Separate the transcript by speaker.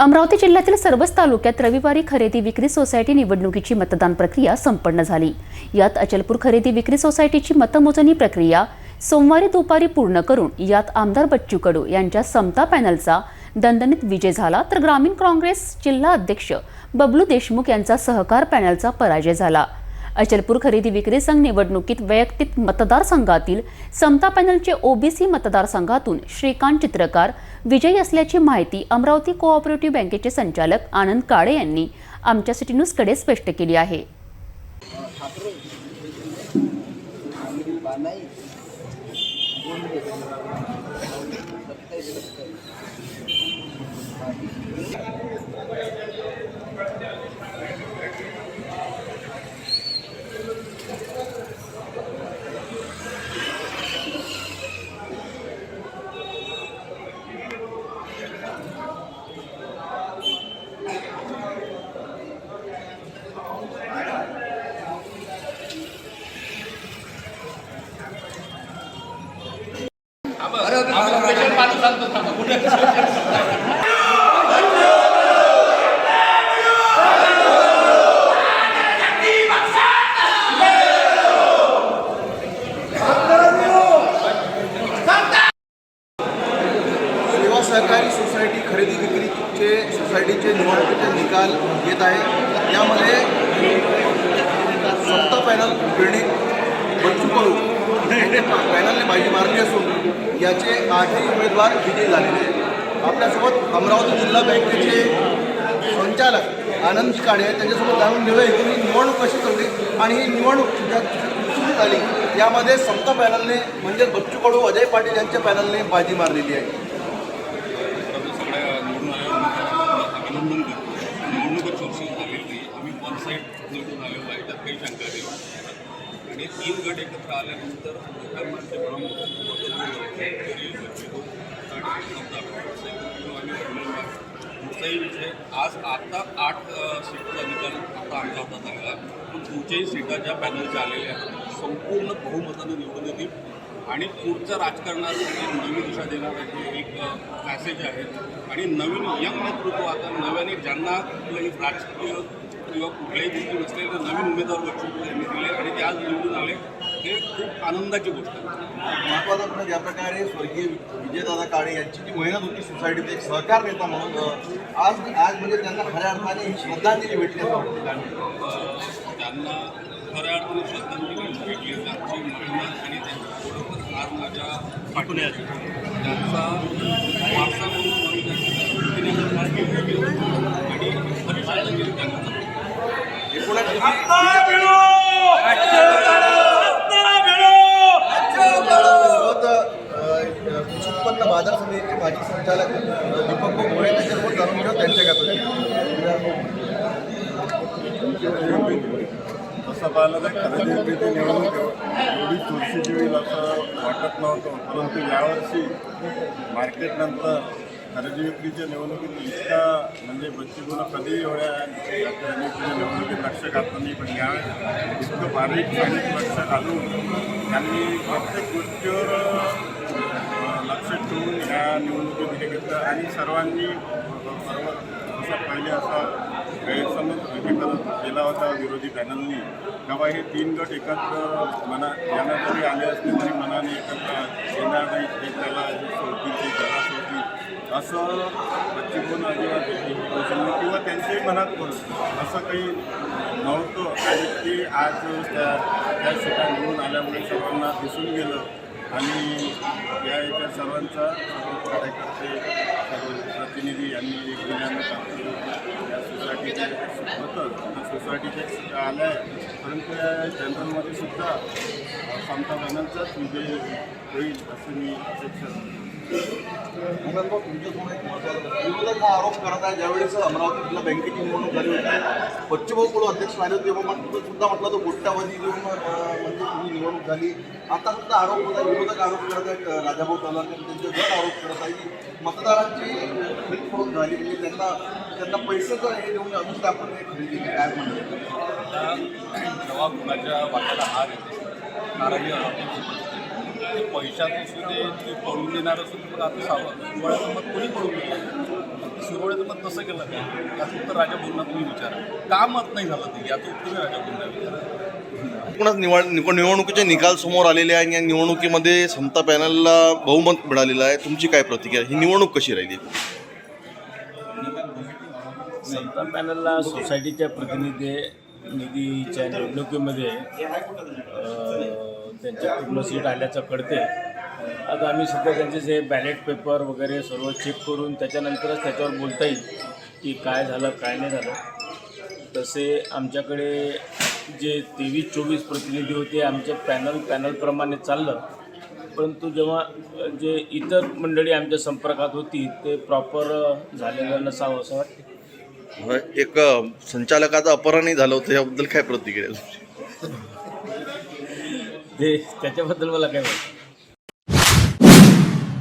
Speaker 1: अमरावती जिल्ह्यातील सर्वच तालुक्यात रविवारी खरेदी विक्री सोसायटी निवडणुकीची मतदान प्रक्रिया संपन्न झाली. यात अचलपूर खरेदी विक्री सोसायटीची मतमोजणी प्रक्रिया सोमवारी दुपारी पूर्ण करून यात आमदार बच्चू कडू यांच्या समता पॅनलचा दणदणीत विजय झाला तर ग्रामीण काँग्रेस जिल्हा अध्यक्ष बबलू देशमुख यांचा सहकार पॅनलचा पराजय झाला. अचलपूर खरेदी विक्री संघ निवडणुकीत वैयक्तिक मतदारसंघातील समता पॅनलचे ओबीसी मतदारसंघातून श्रीकांत चित्रकार विजयी असल्याची माहिती अमरावती कोऑपरेटिव्ह बँकेचे संचालक आनंद काळे यांनी आमच्या सिटी न्यूजकडे स्पष्ट केली आहे.
Speaker 2: स्पेशल सांगतो थांबा कुठे
Speaker 3: सेवा सहकारी सोसायटी खरेदी विक्रीचे सोसायटीचे निवडणुकीचे निकाल येत आहे. यामध्ये सत्ता पॅनल बिल्डिंग बच्चू कडू पॅनलने बाजी मारली असून याचे आठही उमेदवार विजयी झालेले आहेत. आपल्यासोबत अमरावती जिल्हा बँकेचे संचालक आनंद काळे त्यांच्यासोबत जाणून घेऊया ही निवडणूक कशी चालली आणि ही निवडणूक सुरू झाली यामध्ये समता पॅनलने म्हणजे बच्चू कडू अजय पाटील यांच्या पॅनलने बाजी मारलेली आहे.
Speaker 4: निवडणूक झालेली आम्ही वन साईड निवडून आलेलो आहे. त्यात काही शंका नाही. आणि तीन गट एकत्र आल्यानंतर लोकांमध्ये पुढचाही विषय आज आता आठ सीटचा निकाल आता आणला होता चांगला. पण पुढच्याही सीटा ज्या पॅनलच्या आलेल्या संपूर्ण बहुमताने निवडून येतील. आणि पुढच्या राजकारणासाठी नवी दिशा देणाऱ्याची एक मॅसेज आहे. आणि नवीन यंग नेतृत्व आता नव्याने ज्यांना कुठलंही राजकीय किंवा कुठल्याही गोष्टी नसलेले नवीन उमेदवार बच्चू यांनी दिले आणि ते आज निवडून हे खूप आनंदाची गोष्ट आहे.
Speaker 3: महत्त्वाचा म्हणजे ज्या प्रकारे स्वर्गीय विजयदादा काळे यांची जी मेहनत होती सोसायटीत एक सहकार नेता म्हणून आज आज म्हणजे त्यांना खऱ्या अर्थाने ही श्रद्धांजली भेटली
Speaker 4: त्यांना खऱ्या अर्थाने श्रद्धांजली भेटली त्यांची मेहनत आणि त्यांच्याबरोबर आज माझ्या पाठवण्याची त्यांचा वारसा म्हणून आम्ही त्यांच्या पद्धतीने आणि खरी श्रद्धांजली त्यांना करतो.
Speaker 3: एकूणच किती- सोबत अ, कृषी उत्पन्न बाजार समितीचे माजी संचालक दीपक मोरे भोळे त्यांच्यासोबत जाणून घेऊ त्यांच्या
Speaker 5: तसं पाहिलं तर खरेदी विक्रीची निवडणूक एवढी चुरशीची होईल असं वाटत नव्हतं. परंतु यावर्षी मार्केटनंतर खरेदी विक्रीच्या निवडणुकीत इतका म्हणजे बच्चूला कधीही एवढ्या या खरेदी निवडणुकीत लक्ष घातलं नाही. पण यावेळेस इतकं बारीक सारीक लक्ष घालून त्यांनी प्रत्येक गोष्टीवर अं, ह्या या निवडणुकीत हे घेतलं आणि सर्वांनी सर्व पहिले असा गैरसमज हे करत केला होता विरोधी पॅनलनी. तेव्हा हे तीन गट एकत्र मना यांना जरी आले असले तरी मनाने एकत्र येणार नाही ते त्याला सोडतील ते त्याला सोडतील. असं दृष्टिकोन अजिबात किंवा त्यांच्याही मनात पडत असं काही नव्हतं. आणि ते आज त्या त्या सीटा निवडून आल्यामुळे सर्वांना दिसून गेलं. आणि या याच्या सर्वांचा सर्व कार्यकर्ते सर्व प्रतिनिधी यांनी एकमेकांना प्राप्त करून या सोसायटीचे होतं. सोसायटीचे सोसायटीच्या आलं आहे परंतु या जनरलमध्ये सुद्धा समता बॅनरचाच विजय होईल असं मी अपेक्षा
Speaker 3: एक विरोधक हा आरोप करत आहे ज्यावेळेस अमरावतीतल्या बँकेची निवडणूक झाली होती. बच्चूभाऊ कडू अध्यक्ष झाले होते तेव्हा सुद्धा म्हटलं तर कोट्यावधी घेऊन म्हणजे ही निवडणूक झाली. आता सुद्धा आरोप होत आहे विरोधक आरोप करत आहेत राजाभाऊ तलारकर त्यांचे गट आरोप करत आहे की मतदारांची फसवणूक झाली म्हणजे त्यांना त्यांना पैशाचं हे देऊन अजून आपण खरेदी केली. काय म्हणतात
Speaker 4: जेव्हा कुणाच्या वाट्याला हार येते कारण ते पैशात असू दे ते पळून देणार असू दे पण आता सावध डोळ्याचं मत कोणी पळून देणार की सुरवळ्याचं मत तसं केलं का याचं उत्तर राजा बोलणार तुम्ही विचारा. का मत नाही झालं ते? याचं उत्तर तुम्ही राजा बोलणार विचारा.
Speaker 3: एकूणच निवड निव- निवडणुकीचे निकाल समोर आलेले आहे आणि या निवडणुकीमध्ये समता पॅनलला बहुमत मिळालेलं आहे. तुमची काय प्रतिक्रिया? ही निवडणूक कशी राहिली?
Speaker 6: समता पॅनलला सोसायटीच्या प्रतिनिधी निधीच्या निवडणुकीमध्ये त्यांच्या पूर्ण सीट आल्याचं कळते आता आम्ही सध्या त्यांचे जे बॅलेट पेपर वगैरे सर्व चेक करून त्याच्यानंतरच त्याच्यावर बोलता येईल की काय झालं काय नाही झालं. तसे आमच्याकडे जे तेवीस चोवीस प्रतिनिधी होते आमचे पॅनल पॅनलप्रमाणे चाललं. परंतु जेव्हा जे इतर मंडळी आमच्या संपर्कात होती ते प्रॉपर झालेलं नसावं असं वाटतं
Speaker 3: एक संचालकाचं अपहरणही झालं होतं याबद्दल काय प्रतिक्रिया
Speaker 6: ते त्याच्याबद्दल मला काय वाटतं?